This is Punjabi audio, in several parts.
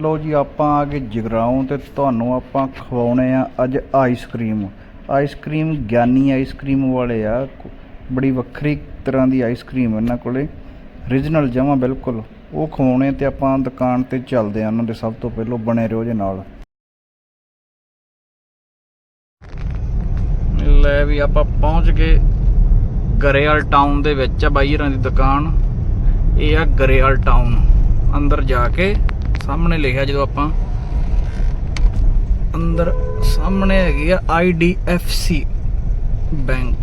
ਲੋ ਜੀ, ਆਪਾਂ ਆ ਗਏ ਜਗਰਾਉਂ ਤੇ ਤੁਹਾਨੂੰ ਆਪਾਂ ਖਵਾਉਣੇ ਆ ਅੱਜ ਆਈਸਕ੍ਰੀਮ ਆਈਸਕ੍ਰੀਮ ਗਿਆਨੀ ਆਈਸਕ੍ਰੀਮ ਵਾਲੇ ਆ ਬੜੀ ਵੱਖਰੀ ਤਰ੍ਹਾਂ ਦੀ ਆਈਸਕ੍ਰੀਮ ਇਹਨਾਂ ਕੋਲੇ। ਰੀਜਨਲ ਜਮਾ ਬਿਲਕੁਲ। ਉਹ ਖਵਾਉਣੇ ਤੇ ਆਪਾਂ ਦੁਕਾਨ ਤੇ ਚੱਲਦੇ ਆ, ਉਹਨਾਂ ਦੇ ਸਭ ਤੋਂ ਪਹਿਲਾਂ ਬਣੇ ਰਹੋ ਜੇ ਨਾਲ। ਲੈ ਵੀ ਆਪਾਂ ਪਹੁੰਚ ਗਏ ਗਰੇਵਾਲ ਟਾਊਨ ਦੇ ਵਿੱਚ ਆ, ਬਾਈ ਦੀ ਦੁਕਾਨ। ਇਹ ਆ ਗਰੇਵਾਲ ਟਾਊਨ ਅੰਦਰ ਜਾ ਕੇ ਸਾਹਮਣੇ ਲਿਖਿਆ ਜਦੋਂ ਆਪਾਂ ਅੰਦਰ ਸਾਹਮਣੇ ਹੈਗੀ ਆ IDFC ਬੈਂਕ।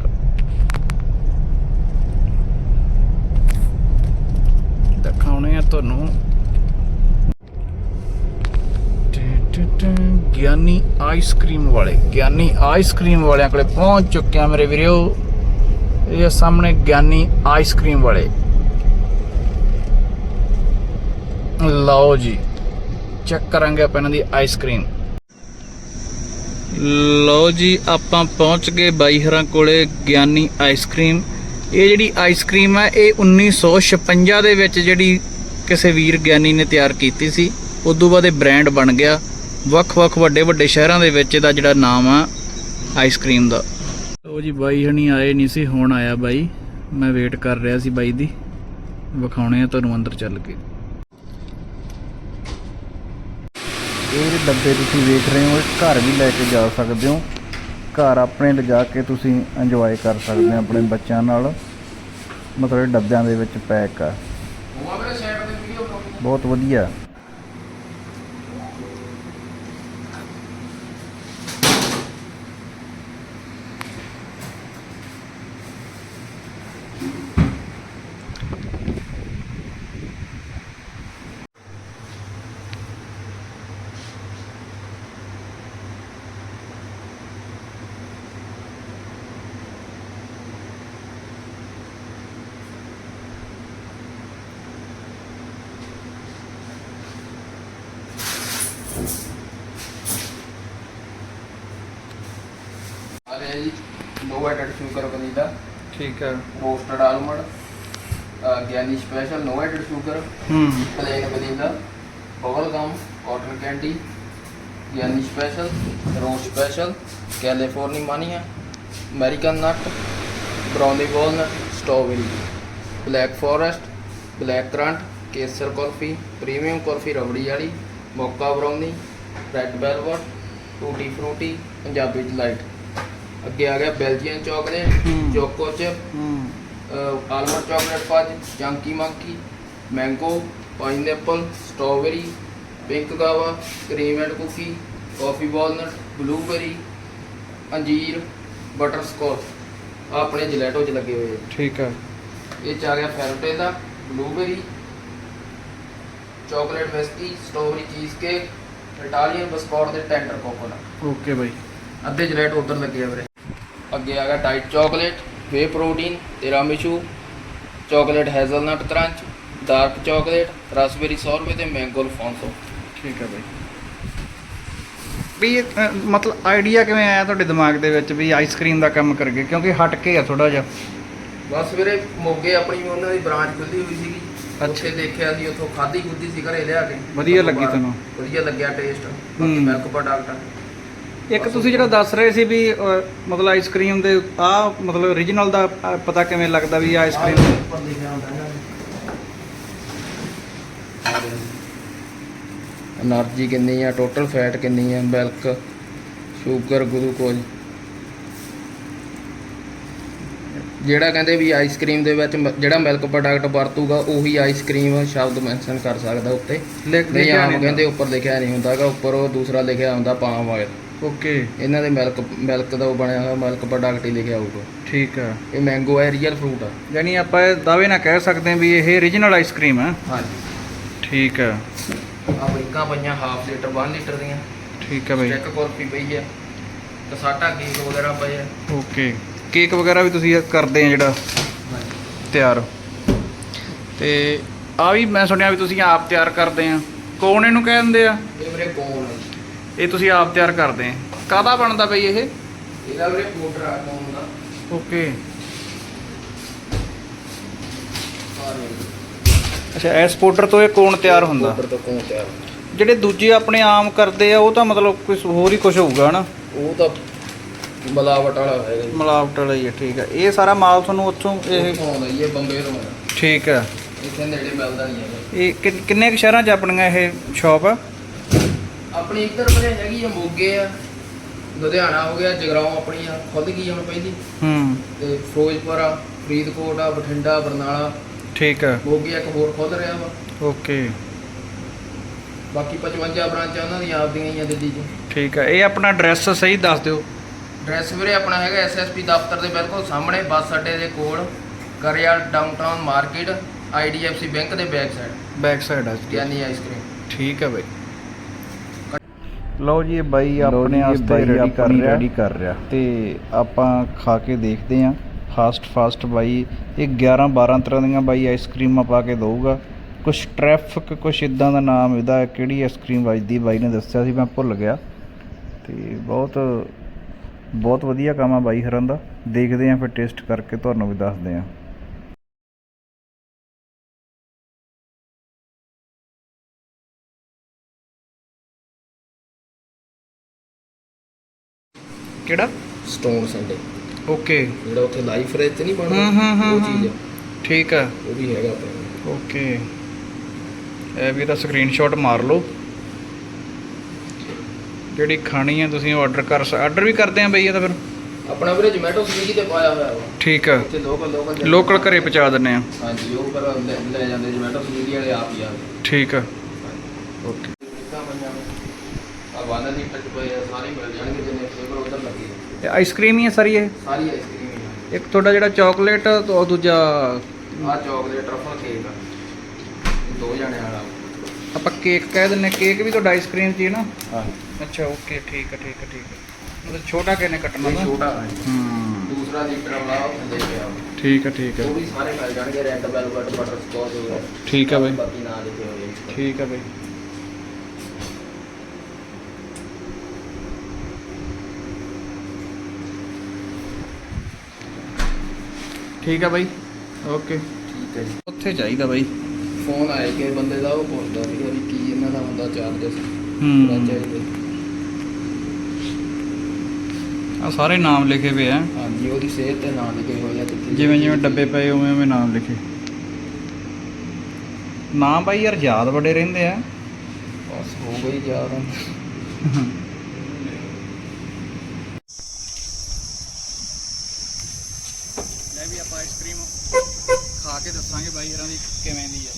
ਦਿਖਾਉਣੇ ਆ ਤੁਹਾਨੂੰ। ਟਿ- ਟਿ- ਟਿ, ਗਿਆਨੀ ਆਈਸਕ੍ਰੀਮ ਵਾਲੇ ਗਿਆਨੀ ਆਈਸਕ੍ਰੀਮ ਵਾਲਿਆਂ ਕੋਲੇ ਪਹੁੰਚ ਚੁੱਕਿਆ ਮੇਰੇ ਵੀਰੋ। ਇਹ ਸਾਹਮਣੇ ਗਿਆਨੀ ਆਈਸਕ੍ਰੀਮ ਵਾਲੇ। ਲਓ ਜੀ। ਚੈੱਕ ਕਰਾਂਗੇ ਆਪਾਂ ਇਹਨਾਂ ਦੀ ਆਈਸਕ੍ਰੀਮ ਲਓ ਜੀ, ਆਪਾਂ ਪਹੁੰਚ ਗਏ ਬਾਈ ਹਰਾਂ ਕੋਲੇ ਗਿਆਨੀ ਆਈਸਕ੍ਰੀਮ ਇਹ ਜਿਹੜੀ ਆਈਸਕ੍ਰੀਮ ਹੈ, ਇਹ 1956 ਦੇ ਵਿੱਚ ਜਿਹੜੀ ਕਿਸੇ ਵੀਰ ਗਿਆਨੀ ਨੇ ਤਿਆਰ ਕੀਤੀ ਸੀ, ਉਦੋਂ ਬਾਅਦ ਇਹ ਬ੍ਰਾਂਡ ਬਣ ਗਿਆ। ਵੱਖ-ਵੱਖ ਵੱਡੇ-ਵੱਡੇ ਸ਼ਹਿਰਾਂ ਦੇ ਵਿੱਚ ਇਹਦਾ ਜਿਹੜਾ ਨਾਮ ਆ ਆਈਸਕ੍ਰੀਮ ਦਾ। ਲਓ ਜੀ, ਬਾਈ ਹਣੀ ਆਏ ਨਹੀਂ ਸੀ, ਹੁਣ ਆਇਆ ਬਾਈ। ਮੈਂ ਵੇਟ ਕਰ ਰਿਹਾ ਸੀ ਬਾਈ ਦੀ। ਵਿਖਾਉਣੇ ਆ ਤੁਹਾਨੂੰ ਅੰਦਰ ਚੱਲ ਕੇ। ਇਹ ਜਿਹੜੇ ਡੱਬੇ ਤੁਸੀਂ ਵੇਖ ਰਹੇ ਹੋ, ਇਹ ਘਰ ਵੀ ਲੈ ਕੇ ਜਾ ਸਕਦੇ ਹੋ। ਘਰ ਆਪਣੇ ਲਿਜਾ ਕੇ ਤੁਸੀਂ ਇੰਜੋਏ ਕਰ ਸਕਦੇ ਹੋ ਆਪਣੇ ਬੱਚਿਆਂ ਨਾਲ। ਮਤਲਬ ਇਹ ਡੱਬਿਆਂ ਦੇ ਵਿੱਚ ਪੈਕ ਆ। ਬਹੁਤ ਵਧੀਆ ਆ ਰਿਹਾ ਜੀ ਨੋ ਐਡਡ ਸ਼ੂਗਰ ਵਨੀਲਾ ਠੀਕ ਹੈ। Roasted almond Giani special no added sugar ਹੂੰ। Plain vanilla bubble gum cotton candy Giani special rose special California mania American nut brownie walnut strawberry black forest black currant kesar kulfi premium kulfi rabri ਵਾਲੀ mocha brownie red velvet tutti frutti Punjabi delight ਅੱਗੇ ਆ ਗਿਆ ਬੈਲਜੀਅਨ ਚਾਕਲੇਟ ਹੂੰ। ਚੋਕੋ ਚਿਪ ਹੂੰ। Almond chocolate fudge chunky monkey mango pineapple strawberry pink guava cream and cookie coffee walnut blueberry ਅੰਜੀਰ butterscotch ਆਪਣੇ ਜਲੈਟੋ 'ਚ ਲੱਗੇ ਹੋਏ ਆ। ਠੀਕ ਹੈ ਇਹ ਚ ਆ ਗਿਆ ਫੈਰੋਟੇਲਾ blueberry chocolate whisky strawberry cheesecake Italian biscuit ਤੇ ਟੈਂਡਰ ਕੋਕੋਨਟ। Okay bye. ਅੱਧੇ ਜਲੈਟ ਉਧਰ ਲੱਗੇ ਆ ਵੀਰੇ। ਅੱਗੇ ਆ ਗਿਆ diet chocolate whey protein tiramisu chocolate hazelnut crunch dark chocolate raspberry sorbet ਤੇ ਮੈਂਗੋ ਅਲਫੋਂਸੋ ਠੀਕ ਹੈ ਬਾਈ। ਵੀ ਇਹ, ਮਤਲਬ ਆਈਡੀਆ ਕਿਵੇਂ ਆਇਆ ਤੁਹਾਡੇ ਦਿਮਾਗ ਦੇ ਵਿੱਚ ਵੀ ਆਈਸਕ੍ਰੀਮ ਦਾ ਕੰਮ ਕਰਗੇ ਕਿਉਂਕਿ ਹਟ ਕੇ ਆ ਥੋੜਾ ਜਿਹਾ। ਬਸ ਵੀਰੇ ਮੋਗੇ ਆਪਣੀ ਉਹਨਾਂ ਦੀ ਬ੍ਰਾਂਚ ਖੁੱਲੀ ਹੋਈ ਸੀਗੀ। ਅੱਛਾ। ਉੱਥੇ ਦੇਖਿਆ ਸੀ ਉੱਥੋਂ ਖਾਦੀ ਖੁੱਦੀ ਸੀ ਘਰੇ ਲਿਆ ਕੇ। ਵਧੀਆ ਲੱਗੀ ਤੁਹਾਨੂੰ? ਵਧੀਆ ਲੱਗਿਆ ਟੇਸਟ ਹੂੰ। ਬਾਕੀ ਮਿਲਕ ਪ੍ਰੋਡਕਟ ਇੱਕ ਤੁਸੀਂ ਜਿਹੜਾ ਦੱਸ ਰਹੇ ਸੀ ਵੀ ਮਤਲਬ ਆਈਸਕ੍ਰੀਮ ਦੇ ਆ ਮਤਲਬ origignal ਦਾ ਪਤਾ ਕਿਵੇਂ ਲੱਗਦਾ ਵੀ ਆਈਸਕ੍ਰੀਮ ਉੱਪਰ એનર્ਜੀ ਕਿੰਨੀ ਆ ਟੋਟਲ ਫੈਟ ਕਿੰਨੀ ਆ ਮਿਲਕ ਸ਼ੂਗਰ ਗਲੂਕੋਜ਼ ਜਿਹੜਾ ਕਹਿੰਦੇ ਵੀ ਆਈਸਕ੍ਰੀਮ ਦੇ ਵਿੱਚ ਮ- ਜਿਹੜਾ ਮਿਲਕ ਪ੍ਰੋਡਕਟ ਵਰਤੂਗਾ ਉਹੀ ਆਈਸਕ੍ਰੀਮ ਸ਼ਬਦ ਮੈਂਸ਼ਨ ਕਰ ਸਕਦਾ ਉੱਤੇ। ਲਿਖਿਆ ਨਹੀਂ ਕਹਿੰਦੇ ਉੱਪਰ ਲਿਖਿਆ ਨਹੀਂ ਹੁੰਦਾਗਾ ਉੱਪਰ ਉਹ ਦੂਸਰਾ ਲਿਖਿਆ ਹੁੰਦਾ ਪਾਮ ਆਇਲ ਓਕੇ ਇਹਨਾਂ ਦੇ ਮਿਲਕ ਮਿਲਕ ਦਾ ਉਹ ਬਣਿਆ ਹੋਇਆ ਮਿਲਕ ਪ੍ਰੋਡਕਟ ਹੀ ਲਿਖਿਆ ਹੋਊਗਾ। ਠੀਕ ਆ। ਇਹ ਮੈਂਗੋ ਹੈ ਰੀਅਲ ਫਰੂਟ ਆ। ਯਾਨੀ ਆਪਾਂ ਇਹ ਦਾਅਵੇ ਨਾਲ ਕਹਿ ਸਕਦੇ ਹਾਂ ਵੀ ਇਹ origignal ਆਈਸਕ੍ਰੀਮ ਹੈ ਹਾਂਜੀ। ਠੀਕ ਆ। ਆ ਬਰੀਕਾਂ ਪਈਆਂ ਹਾਫ ਲੀਟਰ 1 ਲੀਟਰ ਦੀਆਂ। ਠੀਕ ਆ ਬਾਈ। ਚੈੱਕ ਕੁਲਫੀ ਪਈ ਹੈ ਕਸਾਟਾ ਕੇਕ ਵਗੈਰਾ ਪਏ ਆ। ਓਕੇ ਕੇਕ ਵਗੈਰਾ ਵੀ ਤੁਸੀਂ ਇਹ ਕਰਦੇ ਆ ਜਿਹੜਾ ਤਿਆਰ। ਤੇ ਆ ਵੀ ਮੈਂ ਸੁਣਿਆ ਵੀ ਤੁਸੀਂ ਆਪ ਤਿਆਰ ਕਰਦੇ ਆ। ਕੌਣ ਇਹਨੂੰ ਕਹਿੰਦੇ ਆ? ਇਹ ਵੀਰੇ ਕੋਨ ਜੀ। ਇਹ ਤੁਸੀਂ ਆਪ ਤਿਆਰ ਕਰਦੇ ਆ। ਕਾਦਾ ਬਣਦਾ ਬਈ ਇਹ? ਇਹਦਾ ਵੀਰੇ ਪਾਊਡਰ ਆ ਕੋਨ ਦਾ। ਓਕੇ। ਅੱਛਾ ਇਸ ਪਾਊਡਰ ਤੋਂ ਇਹ ਕੋਣ ਤਿਆਰ ਹੁੰਦਾ? ਪਾਊਡਰ ਤੋਂ ਕੋਨ ਤਿਆਰ ਜਿਹੜੇ ਦੂਜੇ ਆਪਣੇ ਆਮ ਕਰਦੇ ਆ ਉਹ ਤਾਂ ਮਤਲਬ ਕੁਝ ਹੋਰ ਹੀ ਕੁਝ ਹੋਊਗਾ ਹਨਾ? ਉਹ ਤਾਂ ਬਲਾਵਟ ਵਾਲਾ ਹੈਗਾ ਜੀ। ਮਿਲਾਵਟ ਵਾਲਾ ਹੀ ਹੈ ਠੀਕ ਹੈ ਇਹ ਸਾਰਾ ਮਾਲ ਤੁਹਾਨੂੰ ਉੱਥੋਂ ਇਹ ਇਹ ਆਉਂਦਾ ਜੀ ਇਹ ਬੰਬੇ ਤੋਂ ਆਉਂਦਾ। ਠੀਕ ਹੈ ਇੱਥੇ ਨੇੜੇ ਮਿਲਦਾ ਨਹੀਂ ਹੈਗਾ। ਇਹ ਕਿੰਨ- ਕਿੰਨੇ ਕੁ ਸ਼ਹਿਰਾਂ 'ਚ ਆਪਣੀਆਂ ਇਹ ਸ਼ਾਪ ਆ? ਆਪਣੀ ਇੱਧਰ ਬਰੇ ਹੈਗੀ ਆ ਮੋਗੇ ਆ ਲੁਧਿਆਣਾ ਹੋ ਗਿਆ ਜਗਰਾਉਂ ਆਪਣੀ ਆ ਖੁੱਲ ਗਈ ਹੁਣ ਪਹਿਲੀ। ਹੂੰ। ਤੇ ਫਿਰੋਜ਼ਪੁਰ ਆ ਫਰੀਦਕੋਟ ਆ ਬਠਿੰਡਾ ਬਰਨਾਲਾ। ਠੀਕ ਹੈ ਮੋਗੇ ਇੱਕ ਹੋਰ ਖੁੱਲ ਰਿਹਾ ਵਾ। ਓਕੇ। ਬਾਕੀ 55 ਬ੍ਰਾਂਚਾਂ ਉਹਨਾਂ ਦੀਆਂ ਆਪਦੀਆਂ ਹੀ ਆ ਦਿੱਲੀ 'ਚ। ਠੀਕ ਹੈ ਇਹ ਆਪਣਾ ਐਡਰੈਸ ਸਹੀ ਦੱਸ ਦਿਓ। ਡਰੈਸ ਵੀਰੇ ਆਪਣਾ ਹੈਗਾ ਐਸਐਸਪੀ ਦਫ਼ਤਰ ਦੇ ਬਿਲਕੁਲ ਸਾਹਮਣੇ ਬੱਸ ਅੱਡੇ ਦੇ ਕੋਲ Kariyal downtown market IDFC bank ਦੇ ਬੈਕ ਸਾਈਡ ਬੈਕ ਸਾਈਡ ਆ। ਗਿਆਨੀ ਆਈਸਕ੍ਰੀਮ ਠੀਕ ਹੈ ਬਾਈ। ਲਓ ਜੀ ਇਹ ਬਾਈ ਆਪਣੇ ਬਾਈ ਰੈਡੀ ਕਰ ਰਿਹਾ। ready ਕਰ ਰਿਹਾ। ਤੇ ਆਪਾਂ ਖਾ ਕੇ ਦੇਖਦੇ ਆਂ ਫਾਸਟ ਫਾਸਟ ਬਾਈ ਇਹ 11 12 ਤਰ੍ਹਾਂ ਦੀਆਂ ਬਾਈ ਆਈਸਕ੍ਰੀਮਾਂ ਪਾ ਕੇ ਦਊਗਾ। ਕੁਝ ਟ੍ਰੈਫਿਕ ਕੁਝ ਇਦਾਂ ਦਾ ਨਾਮ ਇਹਦਾ ਕਿਹੜੀ ਆਈਸਕ੍ਰੀਮ ਵੱਜਦੀ ਬਾਈ ਨੇ ਦੱਸਿਆ ਸੀ ਮੈਂ ਭੁੱਲ ਗਿਆ। ਤੇ ਬਹੁਤ ਬਹੁਤ ਵਧੀਆ ਕੰਮ ਆ ਬਾਈ ਹਰਨ ਦਾ। ਦੇਖਦੇ ਆਂ ਫਿਰ ਟੇਸਟ ਕਰਕੇ ਤੁਹਾਨੂੰ ਵੀ ਦੱਸਦੇ ਆਂ ਕਿਹੜਾ? ਸਟੋਨ ਸੰਡੇ ਓਕੇ ਜਿਹੜਾ ਉੱਥੇ ਲਾਈਫ ਫ੍ਰਿਜ ਤੇ ਨਹੀਂ ਬਣਦਾ ਹੂੰ, ਹੂੰ, ਹੂੰ, ਉਹ ਚੀਜ਼ ਆ। ਠੀਕ ਆ। ਉਹ ਵੀ ਹੈਗਾ ਆਪਣੇ ਓਕੇ ਇਹ ਵੀ ਇਹਦਾ ਸਕਰੀਨਸ਼ਾਟ ਮਾਰ ਲਓ। ਜਿਹੜੀ ਖਾਣੀ ਹੈ ਤੁਸੀਂ ਆਰਡਰ ਕਰ ਆਰਡਰ ਵੀ ਕਰਦੇ ਆ ਬਈ ਇਹ ਤਾਂ ਫਿਰ। ਆਪਣਾ ਵੀਰੇ ਜੋਮੈਟੋ ਸਵੀਗੀ ਤੇ ਪਾਇਆ ਹੋਇਆ ਵਾ। ਠੀਕ ਆ। ਉੱਥੇ ਲੋਕਲ ਲੋਕਲ ਲੋਕਲ ਘਰੇ ਪਹੁੰਚਾ ਦਿੰਨੇ ਆ। ਹਾਂਜੀ ਉਹ ਪਰ ਲੈ ਲੈ ਜਾਂਦੇ ਜੋਮੈਟੋ ਸਵੀਗੀ ਵਾਲੇ ਆਪ ਹੀ ਆ। ਠੀਕ ਆ। ਓਕੇ ਆ ਵਾਲਾ ਲੀਟਰ ਚ ਪਏ ਆ ਸਾਰੇ ਮਿਲ ਜਾਣਗੇ ਜਿੰਨੇ ਫਲੇਵਰ ਉਧਰ ਲੱਗੇ ਆ। ਇਹ ਆਈਸਕ੍ਰੀਮ ਹੀ ਹੈ ਸਾਰੀ ਇਹ ਸਾਰੀ ਆਈਸਕ੍ਰੀਮ ਹੀ ਇੱਕ ਤੁਹਾਡਾ ਜਿਹੜਾ ਚਾਕਲੇਟ ਉਹ ਦੂਜਾ ਆ ਆਹ ਚਾਕਲੇਟ ਟਰਫਲ ਕੇਕ ਆ ਇਹ ਦੋ ਜਣੇ ਵਾਲਾ ਆਪਾਂ ਕੇਕ ਕਹਿ ਦਿੰਨੇ ਕੇਕ ਵੀ ਤੁਹਾਡਾ ਆਈਸਕ੍ਰੀਮ ਚ ਹੀ ਹੈ ਨਾ? ਹਾਂ ਅੱਛਾ ਓਕੇ ਠੀਕ ਆ ਠੀਕ ਆ ਠੀਕ ਆ ਮਤਲਬ ਛੋਟਾ ਕਿਨੇ ਕੱਟਣਾ ਇਹ ਨਾ ਛੋਟਾ ਹੈ। ਹੂੰ। ਦੂਸਰਾ ਲੀਟਰ ਵਾਲਾ ਉਹ ਥੱਲੇ ਪਿਆ ਵਾ। ਠੀਕ ਆ ਠੀਕ ਆ ਉਹ ਵੀ ਸਾਰੇ ਮਿਲ ਜਾਣਗੇ ਰੈੱਡ ਵੈਲਵਟ ਬਟਰ ਸਕੌਚ ਹੋ ਗਿਆ ਠੀਕ ਆ ਬਾਈ। ਬਾਕੀ ਨਾਂ ਲਿਖੇ ਹੋਏ ਆ। ਠੀਕ ਆ ਬਈ। ਠੀਕ ਆ ਬਾਈ? ਓਕੇ ਠੀਕ ਹੈ ਜੀ। ਉੱਥੇ ਚਾਹੀਦਾ ਬਾਈ। ਫੋਨ ਆਇਆ ਕਿ ਬੰਦੇ ਦਾ ਉਹ ਪੁੱਛਦਾ ਸੀਗਾ ਵੀ ਕੀ ਇਹਨਾਂ ਦਾ ਹੁੰਦਾ ਚਾਰਜਸ ਹੂੰ। ਚਾਹੀਦੇ ਆ ਸਾਰੇ ਨਾਮ ਲਿਖੇ ਹੋਏ ਆ। ਹਾਂਜੀ ਉਹਦੀ ਸਿਹਤ ਤੇ ਨਾਂ ਲਿਖੇ ਹੋਏ ਆ ਕਿੱਥੇ ਜਿਵੇਂ ਜਿਵੇਂ ਡੱਬੇ ਪਏ ਉਵੇਂ ਉਵੇਂ ਨਾਮ ਲਿਖੇ। ਨਾਮ ਬਾਈ ਯਾਰ ਯਾਦ ਬੜੇ ਰਹਿੰਦੇ ਆ। ਬਸ ਹੋ ਗਈ ਯਾਰ ਲੈ ਵੀ ਆਪਾਂ ਆਈਸਕ੍ਰੀਮ ਖਾ ਕੇ ਦੱਸਾਂਗੇ ਬਾਈ ਹਰਾਂ ਦੀ ਕਿਵੇਂ ਦੀ ਆ।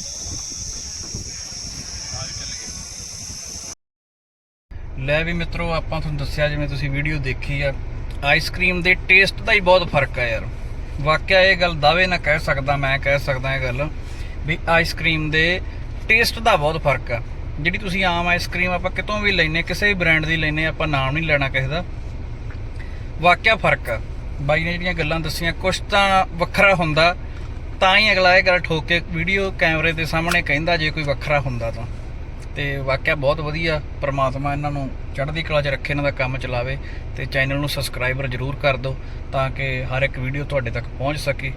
ਲੈ ਵੀ ਮਿੱਤਰੋ, ਆਪਾਂ ਤੁਹਾਨੂੰ ਦੱਸਿਆ ਜਿਵੇਂ ਤੁਸੀਂ ਵੀਡੀਓ ਦੇਖੀ ਆ ਆਈਸਕ੍ਰੀਮ ਦੇ ਟੇਸਟ ਦਾ ਹੀ ਬਹੁਤ ਫ਼ਰਕ ਆ ਯਾਰ। ਵਾਕਿਆ ਇਹ ਗੱਲ ਦਾਅਵੇ ਨਾ ਕਹਿ ਸਕਦਾ ਮੈਂ, ਕਹਿ ਸਕਦਾ ਇਹ ਗੱਲ, ਵੀ ਆਈਸਕ੍ਰੀਮ ਦੇ ਟੇਸਟ ਦਾ ਬਹੁਤ ਫ਼ਰਕ ਆ। ਜਿਹੜੀ ਤੁਸੀਂ ਆਮ ਆਈਸਕ੍ਰੀਮ ਆਪਾਂ ਕਿਤੋਂ ਵੀ ਲੈਨੇ ਕਿਸੇ ਵੀ ਬ੍ਰਾਂਡ ਦੀ ਲੈਨੇ ਆਪਾਂ ਨਾਮ ਨਹੀਂ ਲੈਣਾ ਕਿਸੇ ਦਾ। ਵਾਕਿਆ ਫ਼ਰਕ ਆ। ਬਾਈ ਨੇ ਜਿਹੜੀਆਂ ਗੱਲਾਂ ਦੱਸੀਆਂ, ਕੁਛ ਤਾਂ ਵੱਖਰਾ ਹੁੰਦਾ। ਤਾਂ ਹੀ ਅਗਲਾ ਇਹ ਗੱਲ ਠੋਕ ਕੇ ਵੀਡੀਓ ਕੈਮਰੇ ਦੇ ਸਾਹਮਣੇ ਕਹਿੰਦਾ ਜੇ ਕੋਈ ਵੱਖਰਾ ਹੁੰਦਾ ਤਾਂ। ਤੇ ਵਾਕਿਆ ਬਹੁਤ ਵਧੀਆ ਪ੍ਰਮਾਤਮਾ ਇਹਨਾਂ ਨੂੰ ਚੜ੍ਹਦੀ ਕਲਾ 'ਚ ਰੱਖੇ, ਇਹਨਾਂ ਦਾ ਕੰਮ ਚਲਾਵੇ ਤੇ ਚੈਨਲ ਨੂੰ ਸਬਸਕ੍ਰਾਈਬਰ ਜਰੂਰ ਕਰ ਦਿਓ ਤਾਂ ਕਿ ਹਰ ਇੱਕ ਵੀਡੀਓ ਤੁਹਾਡੇ ਤੱਕ ਪਹੁੰਚ ਸਕੇ।